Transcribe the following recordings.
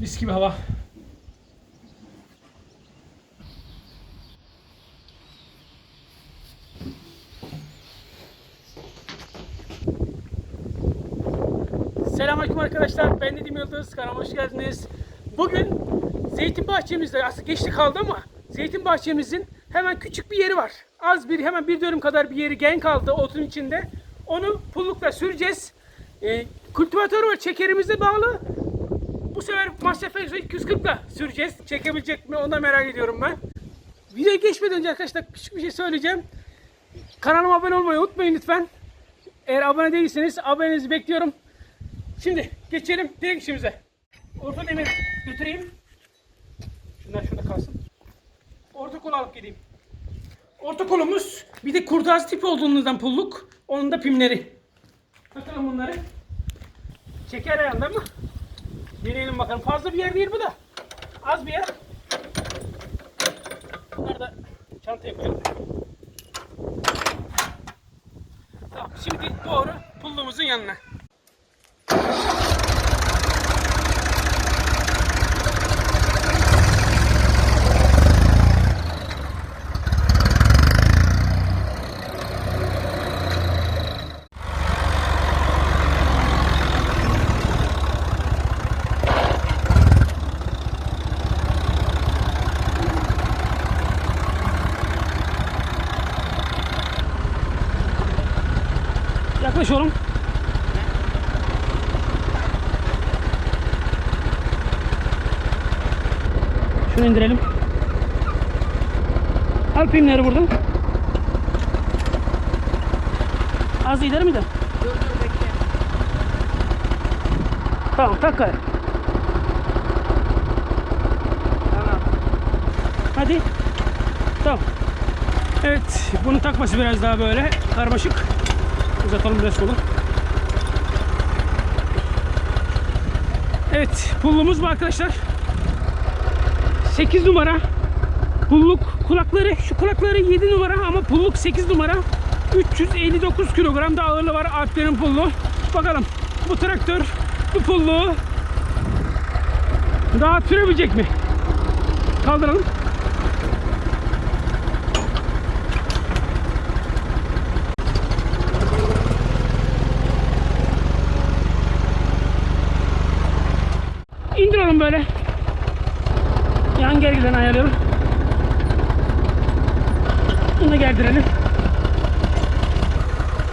Mis gibi hava. Selamünaleyküm arkadaşlar. Ben Nedim Yıldız. Kanalıma hoş geldiniz. Bugün zeytin bahçemizde aslında geçti kaldı ama zeytin bahçemizin hemen küçük bir yeri var. Az bir hemen bir dönüm kadar bir yeri gen kaldı otun içinde. Onu pullukla süreceğiz. Ee, kultivatör var çekerimize bağlı. Bu sefer Masterflex 240'la süreceğiz. Çekebilecek mi onu da merak ediyorum ben. Videoya geçmeden önce arkadaşlar küçük bir şey söyleyeceğim. Kanalıma abone olmayı unutmayın lütfen. Eğer abone değilseniz abonenizi bekliyorum. Şimdi geçelim direkt işimize. Orta demir götüreyim. Şunlar şurada kalsın. Orta kol alıp gideyim. Orta kolumuz bir de kurdaz tipi olduğundan pulluk. Onun da pimleri. Bakalım bunları. Çeker ayağında mı? Deneyelim bakalım. Fazla bir yer değil bu da. Az bir yer. Bunları da çantaya koyalım. Tamam. Şimdi doğru pulluğumuzun yanına. Yaklaş oğlum. Şunu indirelim. Al pimleri buradan. Az ileri mi de? Dur dur bekle. Tamam tak gayet. Tamam. Hadi. Tamam. Evet, bunu takması biraz daha böyle karmaşık. Uzatalım biraz kolu. Evet, pullumuz bu arkadaşlar. 8 numara. Pulluk kulakları, şu kulakları 7 numara ama pulluk 8 numara. 359 kilogram da ağırlığı var Alplerin pullu. Bakalım bu traktör bu pulluğu daha sürebilecek mi? Kaldıralım. Oğlum böyle. Yan gergiden ayarlayalım. Bunu da gerdirelim.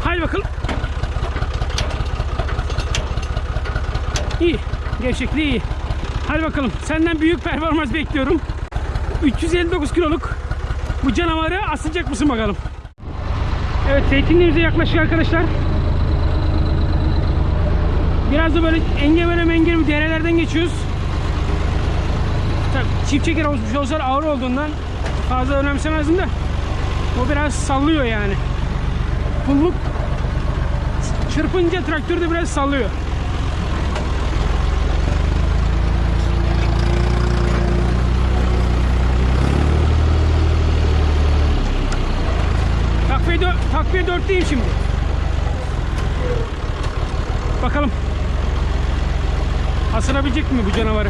Haydi bakalım. İyi. Gevşekliği iyi. Hadi bakalım. Senden büyük performans bekliyorum. 359 kiloluk bu canavarı asacak mısın bakalım. Evet zeytinliğimize yaklaşık arkadaşlar. Biraz da böyle engebele mengebe derelerden geçiyoruz. Çift çeker olmuş olsa ağır olduğundan fazla önemsemezdim de o biraz sallıyor yani. Pulluk çırpınca traktör de biraz sallıyor. Takviye, dö takviye 4'teyim şimdi. Bakalım. Asınabilecek mi bu canavarı?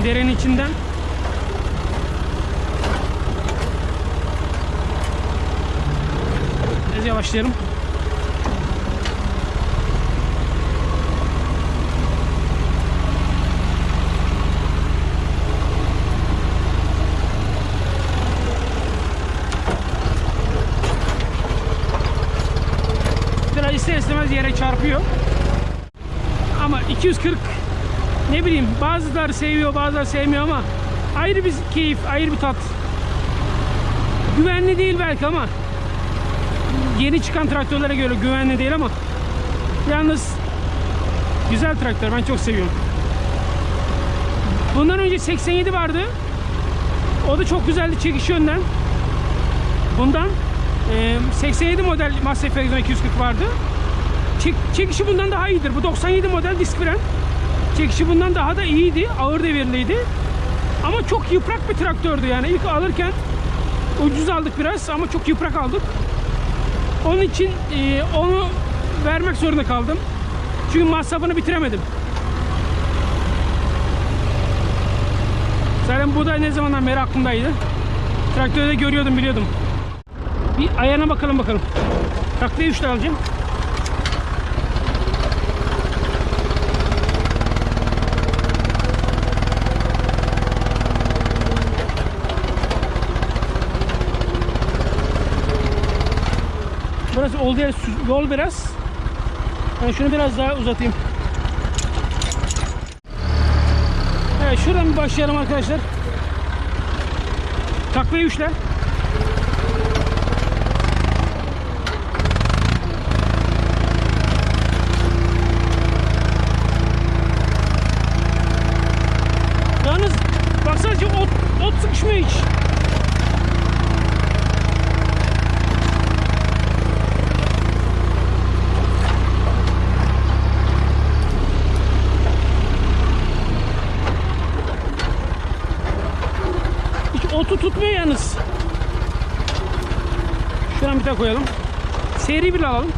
Şuradan derenin içinden Biraz yavaşlayalım. İster istemez yere çarpıyor. Ama 240 ne bileyim bazıları seviyor bazıları sevmiyor ama ayrı bir keyif ayrı bir tat. Güvenli değil belki ama yeni çıkan traktörlere göre güvenli değil ama yalnız güzel traktör ben çok seviyorum. Bundan önce 87 vardı. O da çok güzeldi çekiş yönden. Bundan e, 87 model Master Ferguson 240 vardı. Çek, çekişi bundan daha iyidir. Bu 97 model disk fren. Çekişi bundan daha da iyiydi. Ağır devirliydi. Ama çok yıprak bir traktördü yani. İlk alırken ucuz aldık biraz ama çok yıprak aldık. Onun için e, onu vermek zorunda kaldım. Çünkü masrafını bitiremedim. Zaten buğday ne zamandan beri aklımdaydı. Traktörde görüyordum biliyordum. Bir ayağına bakalım bakalım. Taklayı 3 alacağım. burası oldu ya yol biraz. Yani şunu biraz daha uzatayım. Evet şuradan başlayalım arkadaşlar. Takviye 3'ler. Otu tutmuyor yalnız. Şuradan bir tane koyalım. Seri bir alalım.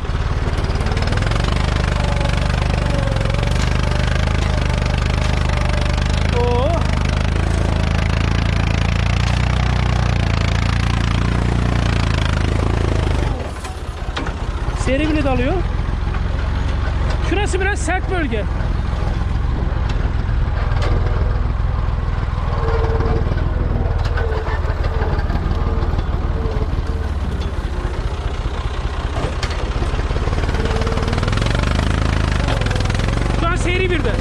Seri bile dalıyor. Şurası biraz sert bölge. Şu an seri bir de.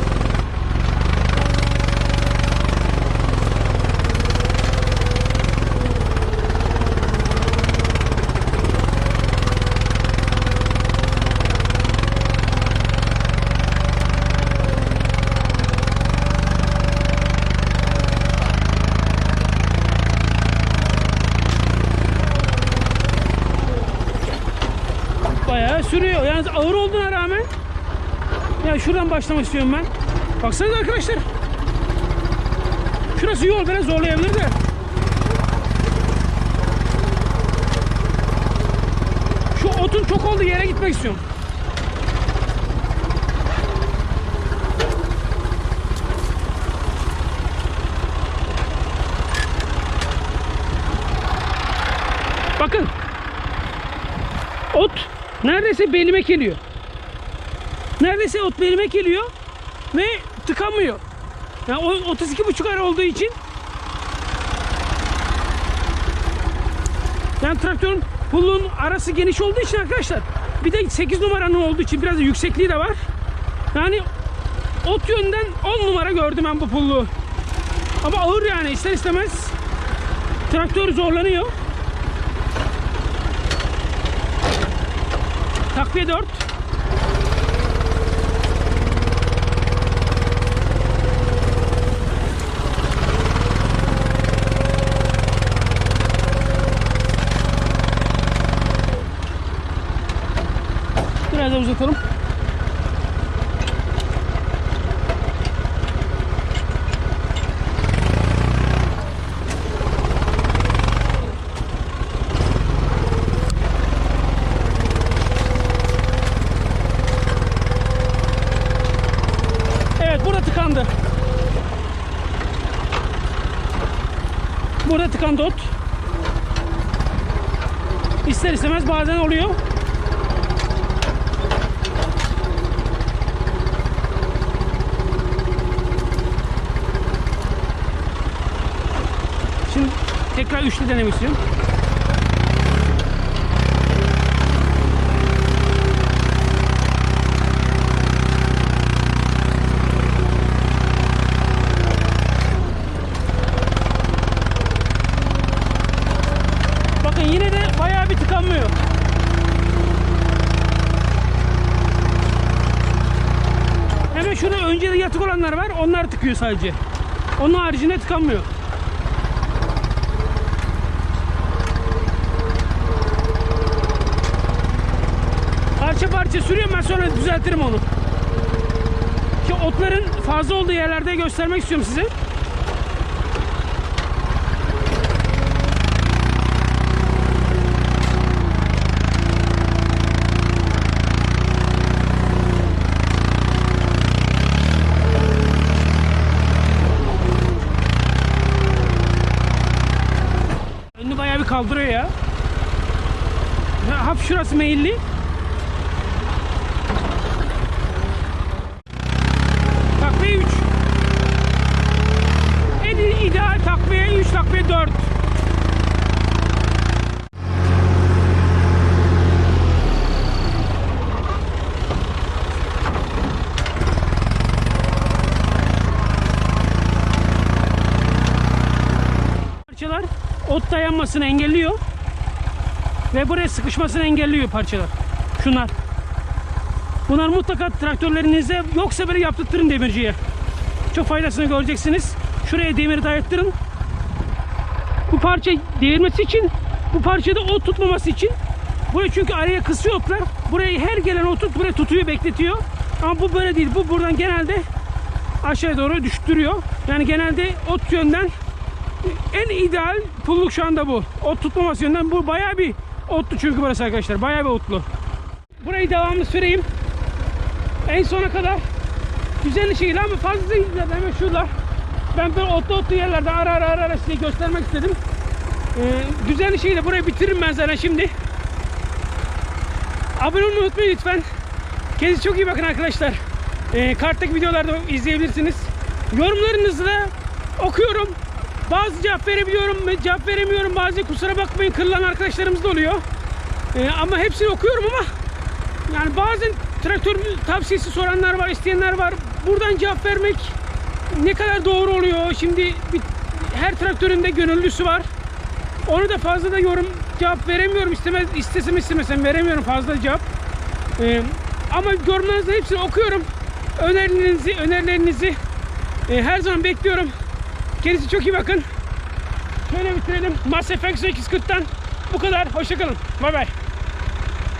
Sürüyor. Yalnız ağır olduğuna rağmen ya şuradan başlamak istiyorum ben. Baksanıza arkadaşlar. Şurası yol biraz zorlayabilir de. Şu otun çok olduğu yere gitmek istiyorum. Bakın. Ot neredeyse belime geliyor. Neredeyse ot belime geliyor ve tıkanmıyor. Yani o 32,5 ara olduğu için yani traktörün pulluğun arası geniş olduğu için arkadaşlar bir de 8 numaranın olduğu için biraz yüksekliği de var. Yani ot yönden 10 numara gördüm ben bu pulluğu. Ama ağır yani ister istemez traktör zorlanıyor. Takviye 4. Biraz da uzatalım. Evet burada tıkandı. Burada tıkandı ot. İster istemez bazen oluyor. Şimdi tekrar üçlü denemek istiyorum. Bakın yine de bayağı bir tıkanmıyor. Hemen şurada önce de yatık olanlar var. Onlar tıkıyor sadece. Onun haricinde tıkanmıyor. Parça parça sürüyorum ben sonra düzeltirim onu. Ki otların fazla olduğu yerlerde göstermek istiyorum size. Kaldırıyor ya. Ya Hafif şurası meyilli. Takviye 3. En ideal takviye 3, takviye 4. Parçalar ot dayanmasını engelliyor. Ve buraya sıkışmasını engelliyor parçalar. Şunlar. Bunlar mutlaka traktörlerinizde yoksa böyle yaptırtırın demirciye. Çok faydasını göreceksiniz. Şuraya demiri dayattırın. Bu parça devirmesi için, bu parçada ot tutmaması için. Buraya çünkü araya kısıyor otlar. Burayı her gelen otu buraya tutuyor, bekletiyor. Ama bu böyle değil. Bu buradan genelde aşağıya doğru düştürüyor. Yani genelde ot yönden en ideal pulluk şu anda bu. Ot tutmaması yönden bu bayağı bir otlu çünkü burası arkadaşlar. Bayağı bir otlu. Burayı devamlı süreyim. En sona kadar güzel şey ama fazla zaten hemen şurada. Ben böyle otlu otlu yerlerde ara ara ara ara size göstermek istedim. Ee, güzel şeyi de burayı bitiririm ben zaten şimdi. Abone olmayı unutmayın lütfen. Kendinize çok iyi bakın arkadaşlar. Ee, karttaki videolarda izleyebilirsiniz. Yorumlarınızı da okuyorum. Bazı cevap verebiliyorum, cevap veremiyorum. Bazı kusura bakmayın kırılan arkadaşlarımız da oluyor. Ee, ama hepsini okuyorum ama yani bazen traktör tavsiyesi soranlar var, isteyenler var. Buradan cevap vermek ne kadar doğru oluyor? Şimdi bir, her traktörün de gönüllüsü var. Onu da fazla da yorum cevap veremiyorum. İstemez, istesem istemesem veremiyorum fazla cevap. Ee, ama yorumlarınızı hepsini okuyorum. Önerilerinizi, önerilerinizi e, her zaman bekliyorum. Kendinize çok iyi bakın. Şöyle bitirelim. Mass Effect 840'tan bu kadar. Hoşçakalın. Bay bay.